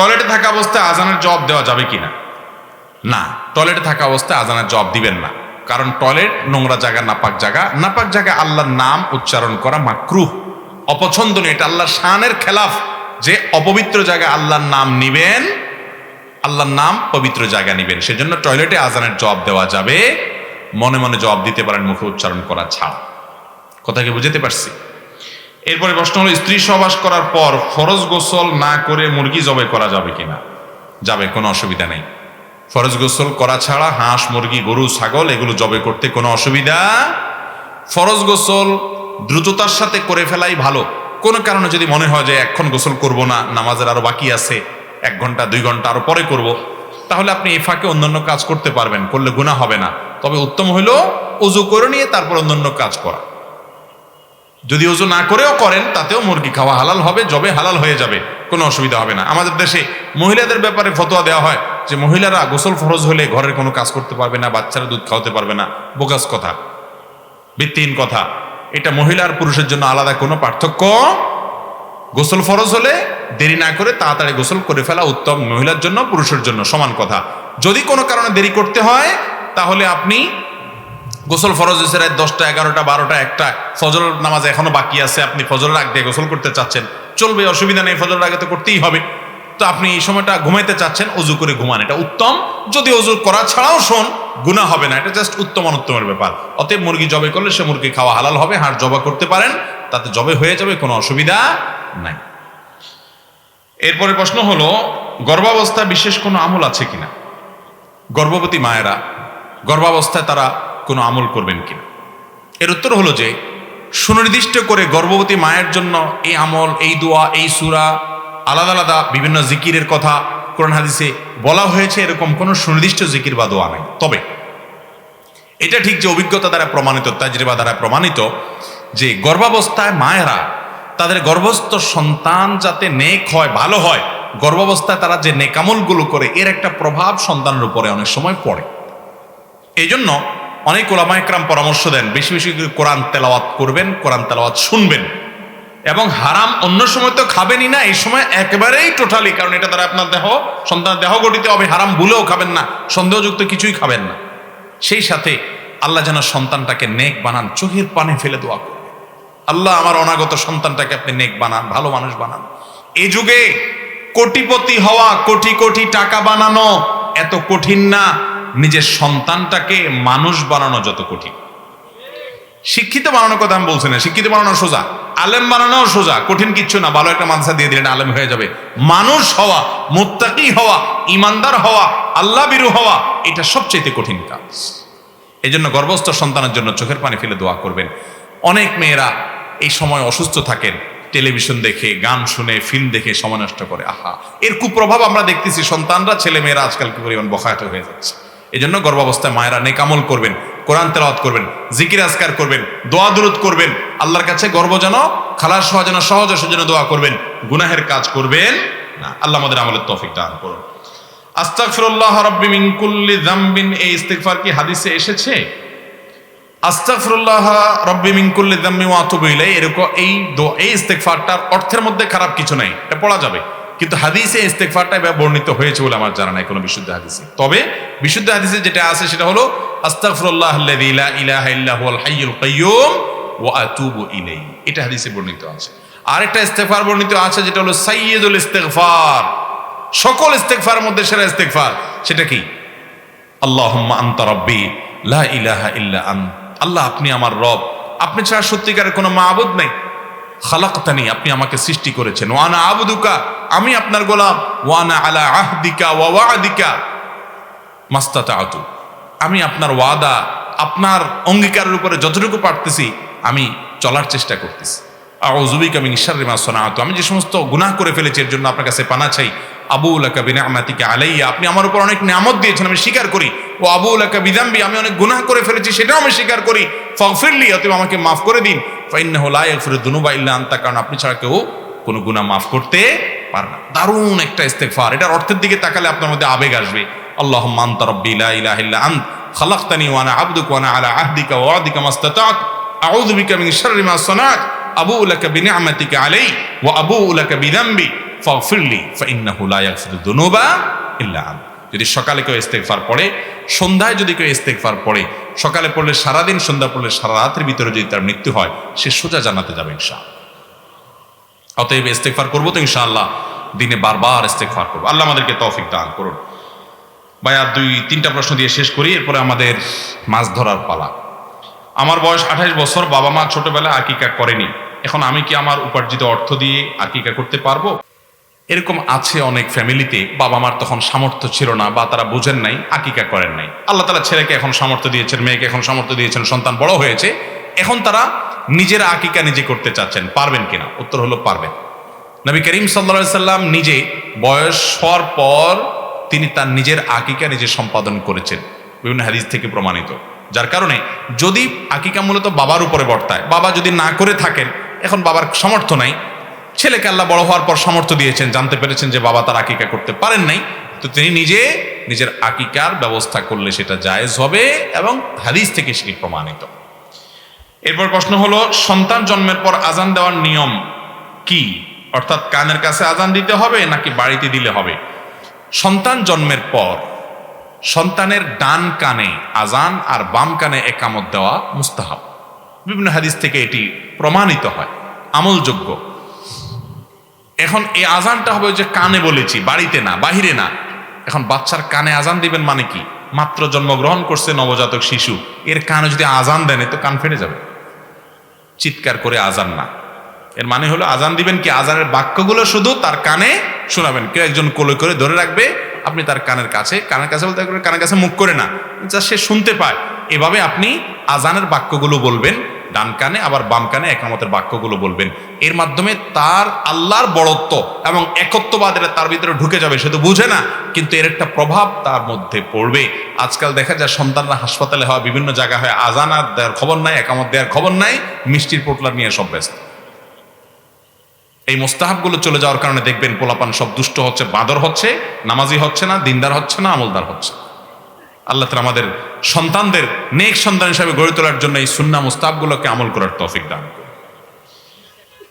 টয়লেটে থাকা অবস্থায় আজানের জবাব দেওয়া যাবে কি না না টয়লেটে থাকা অবস্থায় আজানের জবাব দিবেন না। কারণ টয়লেট নোংরা জায়গা, নাপাক জায়গা। নাপাক জায়গায় আল্লাহর নাম উচ্চারণ করা মাকরুহ। অপছন্দনীয়, এটা আল্লাহর শানের খেলাফ। যে অপবিত্র জায়গায় আল্লাহর নাম নিবেন, আল্লাহর নাম পবিত্র জায়গা নিবেন। সেজন্য টয়লেটে আজানের জবাব দেওয়া যাবে। মনে মনে জবাব দিতে পারেন, মুখে উচ্চারণ করা ছাড়া। কথা কি বুঝতে পারছি? এরপরে প্রশ্ন হলো, স্ত্রী সহবাস করার পর ফরজ গোসল না করে মুরগি জবাই করা যাবে কিনা? যাবে, কোনো অসুবিধা নেই। ফরজ গোসল করা ছাড়া হাঁস, মুরগি, গরু, ছাগল এগুলো জবে করতে কোনো অসুবিধা ফরজ গোসল দ্রুততার সাথে করে ফেলাই ভালো। কোনো কারণে যদি মনে হয় যে এখন গোসল করব না, নামাজের আরও বাকি আছে, এক ঘণ্টা, দুই ঘণ্টা আরও পরে করব, তাহলে আপনি এই ফাঁকে অন্যান্য কাজ করতে পারবেন, করলে গুণা হবে না। তবে উত্তম হইল উজু করে নিয়ে তারপর অন্যান্য কাজ করা। যদি ওজু না করেও করেন, তাতেও মুরগি খাওয়া হালাল হবে জবে হালাল হয়ে যাবে, কোনো অসুবিধা হবে না। আমাদের দেশে মহিলাদের ব্যাপারে ফতোয়া দেওয়া হয় যে, মহিলারা গোসল ফরজ হলে ঘরের কোনো কাজ করতে পারবে না, বাচ্চারা দুধ খাওয়াতে পারবে না। বোগাস কথা, ভিত্তিহীন কথা। এটা মহিলা আর পুরুষের জন্য আলাদা কোনো পার্থক্য গোসল ফরজ হলে দেরি না করে তাড়াতাড়ি গোসল করে ফেলা উত্তম, মহিলার জন্য পুরুষের জন্য সমান কথা। যদি কোনো কারণে দেরি করতে হয়, তাহলে আপনি গোসল ফরজ হয়েছে রাত দশটা, এগারোটা, বারোটা, একটা। ফজর নামাজ এখনও বাকি আছে, আপনি ফজরের আগ দিয়ে গোসল করতে চাচ্ছেন। চলবে, অসুবিধা নেই, ফজরের আগে তো করতেই হবে। তো আপনি এই সময়টা ঘুমাইতে চাচ্ছেন, অজু করে ঘুমান, এটা উত্তম। যদি অজু করা ছাড়াও শোন গুণা হবে না, এটা জাস্ট উত্তম অনুত্তমের ব্যাপার। অতএব মুরগি জবে করলে সে মুরগি খাওয়া হালাল হবে, হাড় জবা করতে পারেন, তাতে জবে হয়ে যাবে, কোনো অসুবিধা নাই। এরপরে প্রশ্ন হলো, গর্ভাবস্থায় বিশেষ কোনো আমল আছে কিনা? গর্ভবতী মায়েরা, গর্ভাবস্থায় তারা কোনো আমল করবেন কিনা? এর উত্তর হলো যে, সুনির্দিষ্ট করে গর্ভবতী মায়ের জন্য এই আমল, এই দোয়া, এই সুরা, আলাদা আলাদা বিভিন্ন জিকিরের কথা কোরআন হাদিসে বলা হয়েছে, এরকম কোনো সুনির্দিষ্ট জিকির বা দোয়া নাই। তবে, এটা ঠিক যে অভিজ্ঞতা দ্বারা প্রমাণিত, তাজরিবা দ্বারা প্রমাণিত যে গর্ভাবস্থায় মায়েরা তাদের গর্ভস্থ সন্তান যাতে নেক হয়, ভালো হয়, গর্ভাবস্থায় তারা যে নেকামলগুলো করে, এর একটা প্রভাব সন্তানের উপরে অনেক সময় পড়ে। এই জন্য অনেক ওলামাইকরাম পরামর্শ দেন, বেশি বেশি করে কোরআন তেলাওয়াত করবেন, কোরআন তেলাওয়াত শুনবেন। এবং হারাম অন্য সময় তো খাবেনই না, এই সময় একেবারেই টোটালি কারণ এটা দ্বারা আপনার দেহ সন্তান দেহ গঠিত হবে, হারাম ভুলেও খাবেন না, সন্দেহযুক্ত কিছুই খাবেন না। সেই সাথে আল্লাহ যেন সন্তানটাকে নেক বানান, চোখের পানে ফেলে দোয়া করবে। আল্লাহ আমার অনাগত সন্তানটাকে আপনি নেক বানান, ভালো মানুষ বানান। এই যুগে কোটিপতি হওয়া, কোটি কোটি টাকা বানানো এত কঠিন না। নিজের সন্তানটাকে মানুষ বানানো যত কঠিন। শিক্ষিত বানানোর কথা আমি বলছি না, শিক্ষিত বানানো সোজা। আলেম বানানো সোজা, কঠিন কিচ্ছু না, ভালো একটা মানসা দিয়ে দিলেন, আলেম হয়ে যাবে। মানুষ হওয়া, মুত্তাকি হওয়া, ইমানদার হওয়া আল্লাহ বিরু হওয়া, এটা সবচেয়ে কঠিন কাজ। এই জন্য গর্ভস্থ সন্তানের জন্য চোখের পানি ফেলে দোয়া করবেন। অনেক মেয়েরা এই সময় অসুস্থ থাকেন, টেলিভিশন দেখে, গান শুনে ফিল্ম দেখে সময় নষ্ট করে। আহা, এর কুপ্রভাব আমরা দেখতেছি, সন্তানরা ছেলে মেয়েরা আজকাল কি পরিমাণ বখায়ত হয়ে যাচ্ছে। এই জন্য গর্ভাবস্থায় মায়েরা নেকামল করবেন, কোরআন তেলাওয়াত করবেন, জিকির আজকার করবেন, দোয়া দুরুদ করবেন, আল্লাহর কাছে গর্ব যেন, খালাস হওয়া যেন, সহজ যেন দোয়া করবেন, গুনাহের কাজ করবেন না। আল্লাহ আমাদের আমলের তৌফিক দান করুন। আস্তাগফিরুল্লাহ রাব্বি মিন কুল্লি যামবিন, এই ইস্তিগফার কি হাদিসে এসেছে? আস্তাগফিরুল্লাহ রব্বি মিন কুল্লি যামবি ওয়া আতুবু ইলাই এরকম এই এই ইস্তেগফারটার অর্থের মধ্যে খারাপ কিছু নাই, এটা পড়া যাবে। কিন্তু হাদিসে ইস্তেগফারটা এভাবে বর্ণিত হয়েছে বলে আমার জানা নাই কোনো বিশুদ্ধ হাদিসে। তবে বিশুদ্ধ হাদিসে যেটা আছে সেটা হলো, আস্তাগফিরুল্লাহ আল্লাযী লা ইলাহা ইল্লা হুয়াল হাইয়ুল কাইয়্যুম ওয়া আতুবু ইলাইহি। এটা হাদিসে বর্ণিত আছে। আরেকটা ইস্তেগফার বর্ণিত আছে যেটা হলো, সাইয়্যিদুল ইস্তেগফার। সকল ইস্তেগফারের মধ্যে সেরা ইস্তেগফার সেটা কি? আল্লাহুম্মা আনতা রব্বি লা ইলাহা ইল্লা আন আল্লাহ আপনি আমার রব। আপনি ছাড়া সত্যিকারের কোনো মাবুদ নেই। খালাকতানি, আপনি আমাকে সৃষ্টি করেছেন। ওয়ানা আবুদুকা, আমি আপনার গোলাম। ওয়ানা আলা আহদিকা ওয়া ওয়াদিকা মাস্তাতাআতু। আমি আপনার ওয়াদা, আপনার অঙ্গীকারের উপরে যতটুকু পারতেছি, আমি চলার চেষ্টা করতেছি। আউযুবিকা মিন শাররি মা সানাআতু। আমি যে সমস্ত গুনাহ করে ফেলেছি, এর জন্য আপনার কাছে পানা চাই। আবু লাকা বিনিআমাতিকা আলাইয়া, আপনি আমার উপর অনেক নিয়ামত দিয়েছেন, আমি স্বীকার করি। ও আবু লাকা বিদাম্বি আমি অনেক গুনাহ করে ফেলেছি, সেটাও আমি স্বীকার করি। ফাগফিরলি, অতএব আমাকে মাফ করে দিন। লা কারণ আপনি ছাড়া কেউ কোনো গুনাহ মাফ করতে পারে না। দারুণ একটা ইস্তেগফার। এটার অর্থের দিকে তাকালে আপনার মধ্যে আবেগ আসবে। আল্লাহুম্মা আনতা আলা আবু লাকা আবু লাকা যদি সকালে কেউ ইস্তেগফার পড়ে, সন্ধ্যায় যদি কেউ ইস্তেগফার পড়ে, সকালে পড়লে সারাদিন, সন্ধ্যা পড়লে সারা রাতের ভিতরে যদি তার মৃত্যু হয়, সে সোজা জানাতে যাবে ইনশাআল্লাহ। অতএব ইস্তেগফার করব তো ইনশাআল্লাহ, দিনে বারবার ইস্তেগফার করব। আল্লাহ আমাদেরকে তৌফিক দান করুন। ভাই, আর দুই, তিনটা প্রশ্ন দিয়ে শেষ করি, এরপরে আমাদের মাছ ধরার পালা। আমার বয়স আঠাইশ বছর, বাবা মা ছোটবেলায় আকিকা করেনি। এখন আমি কি আমার উপার্জিত অর্থ দিয়ে আকিকা করতে পারব? এরকম আছে অনেক ফ্যামিলিতে বাবা মার তখন সামর্থ্য ছিল না বা তারা বুঝেন নাই, আকিকা করেন নাই। আল্লাহ তালা ছেলেকে এখন সামর্থ্য দিয়েছেন, মেয়েকে এখন সামর্থ্য দিয়েছেন, সন্তান বড় হয়েছে। এখন তারা নিজের আকিকা নিজে করতে চাচ্ছেন, পারবেন কিনা? উত্তর হলো পারবেন। নবী করিম সাল্লা সাল্লাম নিজে বয়স হওয়ার পর তিনি তার নিজের আকিকা নিজে সম্পাদন করেছেন, বিভিন্ন হাদিস থেকে প্রমাণিত। যার কারণে যদি আকিকা মূলত বাবার উপরে বর্তায়, বাবা যদি না করে থাকেন, এখন বাবার সামর্থ্য নাই ছেলেকে আল্লাহ বড় হওয়ার পর সামর্থ্য দিয়েছেন, জানতে পেরেছেন যে বাবা তার আকিকা করতে পারেন নাই। তো তিনি নিজে নিজের আকিকার ব্যবস্থা করলে সেটা জায়েজ হবে এবং হাদিস থেকে সেটি প্রমাণিত। এরপর প্রশ্ন হলো, সন্তান জন্মের পর আজান দেওয়ার নিয়ম কি? অর্থাৎ কানের কাছে আজান দিতে হবে নাকি বাড়িতে দিলে হবে? সন্তান জন্মের পর সন্তানের ডান কানে আজান আর বাম কানে একামত দেওয়া মুস্তাহাব। বিভিন্ন হাদিস থেকে এটি প্রমাণিত হয়। আমলযোগ্য। এখন এই আজানটা হবে যে কানে বলেছি, বাড়িতে না, বাহিরে না। এখন বাচ্চার কানে আজান দিবেন মানে কি? মাত্র জন্মগ্রহণ করছে নবজাতক শিশু, এর কানে যদি আজান দেন তো কান ফেটে যাবে। চিৎকার করে আজান না। এর মানে হলো আজান দিবেন কি? আজানের বাক্যগুলো শুধু তার কানে শোনাবেন। কেউ একজন কোলে করে ধরে রাখবে, আপনি তার কানের কাছে কানের কাছে বলতে কানের কাছে মুখ করে না। যা সে শুনতে পায়। এভাবে আপনি আজানের বাক্যগুলো বলবেন ডান কানে আবার বাম কানে একামতের বাক্যগুলো বলবেন। এর মাধ্যমে তার আল্লাহর বড়ত্ব এবং একত্ববাদের তার ভিতরে ঢুকে যাবে সে তো বুঝে না, কিন্তু এর একটা প্রভাব তার মধ্যে পড়বে। আজকাল দেখা যায় সন্তানরা হাসপাতালে হওয়া বিভিন্ন জায়গায় হয়, আজান আর দেওয়ার খবর নাই, একামত দেওয়ার খবর নাই, মিষ্টির পোটলা নিয়ে সব ব্যস্ত। এই মোস্তাহাবগুলো চলে যাওয়ার কারণে দেখবেন পোলাপান সব দুষ্ট হচ্ছে, বাঁদর হচ্ছে, নামাজি হচ্ছে না, দিনদার হচ্ছে না, আমলদার হচ্ছে। আল্লাহ তালা আমাদের সন্তানদের নেক সন্তান হিসাবে গড়ে তোলার জন্য এই সুন্না মুস্তাবগুলোকে আমল করার তৌফিক দান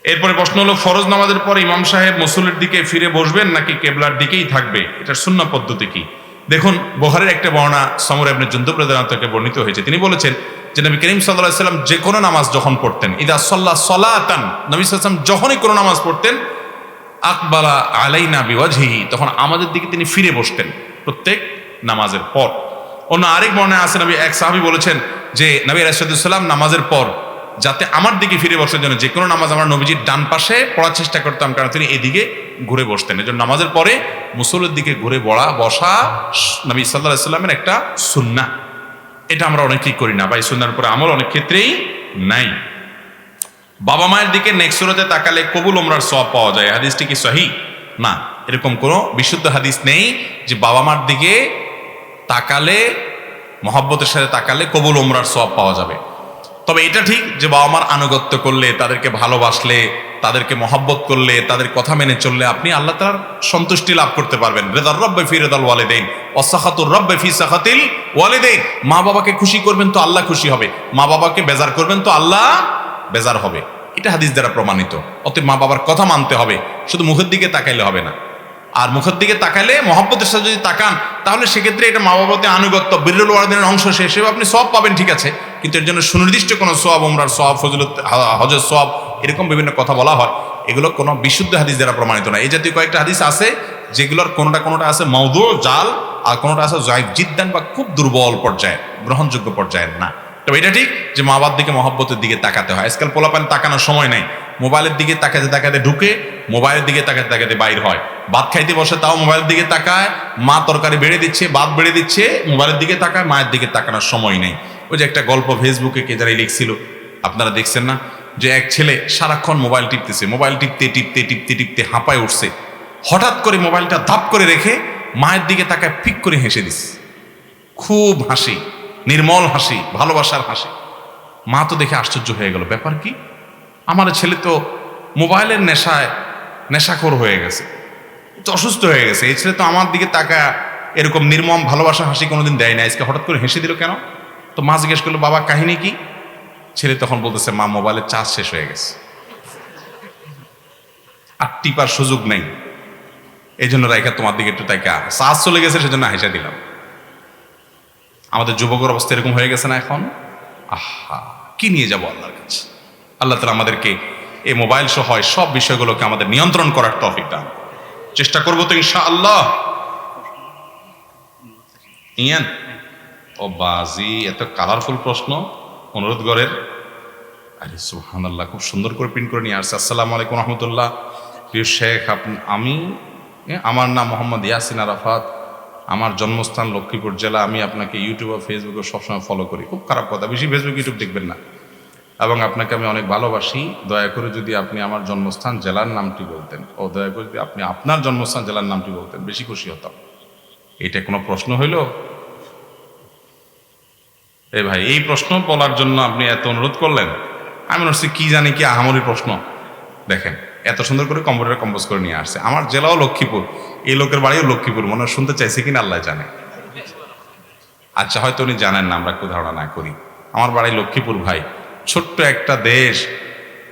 এরপরে প্রশ্ন হলো, ফরজ নামাজের পর ইমাম সাহেব মুসুলের দিকে ফিরে বসবেন নাকি কেবলার দিকেই থাকবে? এটার সুন্না পদ্ধতি কি? দেখুন বোহারের একটা বর্ণা সমর আপনি থেকে বর্ণিত হয়েছে। তিনি বলেছেন যে নবী করিম সাল্লাহ সাল্লাম যে কোনো নামাজ যখন পড়তেন, ইদা সল্লাহ সলাতান, নবী সাল্লাম যখনই কোনো নামাজ পড়তেন, আকবালা আলাইনা বিওয়াজহি তখন আমাদের দিকে তিনি ফিরে বসতেন প্রত্যেক নামাজের পর। অন্য আরেক বর্ণায় আছে নবী, এক সাহাবি বলেছেন যে, নবী রাশাদুসাল্লাম নামাজের পর যাতে আমার দিকে ফিরে বসার জন্য যে কোনো নামাজ আমার নবীজির ডান পাশে পড়ার চেষ্টা করতাম, কারণ তিনি এদিকে ঘুরে বসতেন। এই জন্য নামাজের পরে মুসলের দিকে ঘুরে বড়া, বসা নবী সাল্লাহ সাল্লামের একটা সুন্না এটা আমরা অনেকেই করি না, বা এই সুন্নার উপরে আমল অনেক ক্ষেত্রেই নাই। বাবা মায়ের দিকে নেক্সুরতে তাকালে কবুল ওমরার সব পাওয়া যায়। হাদিসটি কি সহি? না। এরকম কোনো বিশুদ্ধ হাদিস নেই যে বাবা মার দিকে তাকালে, মহব্বতের সাথে তাকালে কবুল ওমরার সব পাওয়া যাবে। তবে এটা ঠিক যে বাবা মার আনুগত্য করলে, তাদেরকে ভালোবাসলে, তাদেরকে মহব্বত করলে, তাদের কথা মেনে চললে আপনি আল্লাহ তার সন্তুষ্টি লাভ করতে পারবেন। রেদার রব্বে ফি রেদাল ওয়ালেদেন অসাখাতুর রব্বে ফি সাখাতিল ওয়ালেদেন মা বাবাকে খুশি করবেন তো আল্লাহ খুশি হবে, মা বাবাকে বেজার করবেন তো আল্লাহ বেজার হবে। এটা হাদিস দ্বারা প্রমাণিত, অতএব মা বাবার কথা মানতে হবে, শুধু মুখের দিকে তাকাইলে হবে না। আর মুখের দিকে তাকালে মহব্বতের সাথে যদি তাকান, তাহলে সেক্ষেত্রে এটা মা বাবাতে আনুগত্য, বিরল ওয়ার্দিনের অংশ সে আপনি সব পাবেন, ঠিক আছে। কিন্তু এর জন্য সুনির্দিষ্ট কোনো সব ওমরার সব ফজলত হজর সব এরকম বিভিন্ন কথা বলা হয়। এগুলো কোনো বিশুদ্ধ হাদিস দ্বারা প্রমাণিত না এই জাতীয় কয়েকটা হাদিস আছে, যেগুলোর কোনোটা কোনোটা আছে মৌদু জাল, আর কোনোটা আছে জয় জিদ্দান বা খুব দুর্বল পর্যায়ে, গ্রহণযোগ্য পর্যায়ের না। তবে এটা ঠিক যে মা বাবার দিকে মহব্বতের দিকে তাকাতে হয়। আজকাল পোলাপান তাকানোর সময় নেই। মোবাইলের দিকে তাকাতে তাকাতে ঢুকে মোবাইলের দিকে তাকাতে তাকাতে বাইর হয়। ভাত খাইতে বসে তাও মোবাইলের দিকে তাকায়, মা তরকারি বেড়ে দিচ্ছে, ভাত বেড়ে দিচ্ছে, মোবাইলের দিকে তাকায়, মায়ের দিকে তাকানোর সময় নেই। ওই যে একটা গল্প ফেসবুকে কে যারা লিখছিল, আপনারা দেখছেন না? যে এক ছেলে সারাক্ষণ মোবাইল টিপতেছে, মোবাইল টিপতে টিপতে টিপতে টিপতে হাঁপায় উঠছে। হঠাৎ করে মোবাইলটা ধাপ করে রেখে মায়ের দিকে তাকায়, ফিক করে হেসে দিস খুব হাসি, নির্মল হাসি, ভালোবাসার হাসি। মা তো দেখে আশ্চর্য হয়ে গেল, ব্যাপার কি? আমার ছেলে তো মোবাইলের নেশায় নেশাখোর হয়ে গেছে। অসুস্থ হয়ে গেছে। এই ছেলে তো আমার দিকে তাকা এরকম নির্মম ভালোবাসা হাসি কোনোদিন দেয় না আজকে হঠাৎ করে হেসে দিল কেন? তো মা জিজ্ঞেস করল, বাবা, কাহিনী কি? ছেলে তখন বলতেছে, মা মোবাইলের চার্জ শেষ হয়ে গেছে। আর টিপার সুযোগ নেই। এই জন্য রাইখা তোমার দিকে একটু তাইকা চার্জ চলে গেছে, সেজন্য হাসা দিলাম। আমাদের যুবকের অবস্থা এরকম হয়ে গেছে না এখন? আহা, কি নিয়ে যাব আল্লাহর কাছে? আল্লাহ তালা আমাদেরকে এই মোবাইল সহ হয় সব বিষয়গুলোকে আমাদের নিয়ন্ত্রণ করার তফিক দান। চেষ্টা করব তো ইনশা আল্লাহ ইয়ান ও বাজি, এত কালারফুল প্রশ্ন, অনুরোধ করেন আরে সুহান আল্লাহ খুব সুন্দর করে প্রিন্ট করে নিয়ে আসছে। আসসালামু আলাইকুম রহমতুল্লাহ। প্রিয় শেখ, আপনি, আমি আমার নাম মোহাম্মদ ইয়াসিন আরাফাত। আমার জন্মস্থান লক্ষ্মীপুর জেলা। আমি আপনাকে ইউটিউব আর ফেসবুকে সবসময় ফলো করি। খুব খারাপ কথা, বেশি ফেসবুক ইউটিউব দেখবেন না। এবং আপনাকে আমি অনেক ভালোবাসি। দয়া করে যদি আপনি আমার জন্মস্থান, জেলার নামটি বলতেন। ও দয়া করে যদি আপনি আপনার জন্মস্থান, জেলার নামটি বলতেন, বেশি খুশি হতাম। এটা কোনো প্রশ্ন হইল? এ ভাই, এই প্রশ্ন বলার জন্য আপনি এত অনুরোধ করলেন। আমি হচ্ছে কি জানি কি আহামরি প্রশ্ন। দেখেন, এত সুন্দর করে কম্পিউটার কম্পোজ করে নিয়ে আসছে। আমার জেলাও লক্ষ্মীপুর। এই লোকের বাড়িও লক্ষ্মীপুর। মনে শুনতে চাইছে কিনা আল্লাহ জানে। আচ্ছা হয়তো উনি জানেন না, আমরা একটু ধারণা না করি। আমার বাড়ি লক্ষ্মীপুর, ভাই। ছোট্ট একটা দেশ।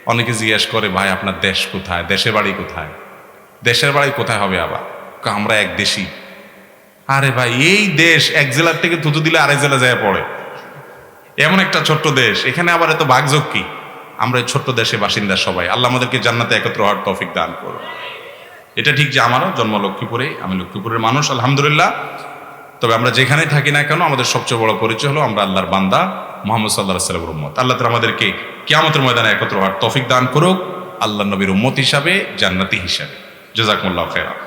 অনেকে জিজ্ঞেস করে, ভাই, আপনার দেশ কোথায়? দেশের বাড়ি কোথায়? দেশের বাড়ি কোথায় হবে আবার? আমরা এক দেশি আরে ভাই, এই দেশ এক জেলার থেকে থুতু দিলে আরেক জেলা যায় পড়ে। এমন একটা ছোট্ট দেশ। এখানে আবার এত বাগযোগ কি? আমরা এই ছোট্ট দেশে বাসিন্দা সবাই। আল্লাহ আমাদেরকে জান্নাতে একত্র হওয়ার তৌফিক দান করো এটা ঠিক যে আমারও জন্ম লক্ষ্মীপুরে, আমি লক্ষ্মীপুরের মানুষ, আলহামদুলিল্লাহ। তবে আমরা যেখানে থাকি না কেন, আমাদের সবচেয়ে বড় পরিচয় হলো আমরা আল্লাহর বান্দা। মোহাম্মদ সাল্লাহ সাল্লামের উম্মত। আল্লাহ তালা আমাদেরকে কিয়ামতের ময়দানে একত্র হওয়ার তফিক দান করুক। আল্লাহ নবীর উম্মত হিসাবে, জান্নাতি হিসাবে। জোজাকমুল্লাহ খেরা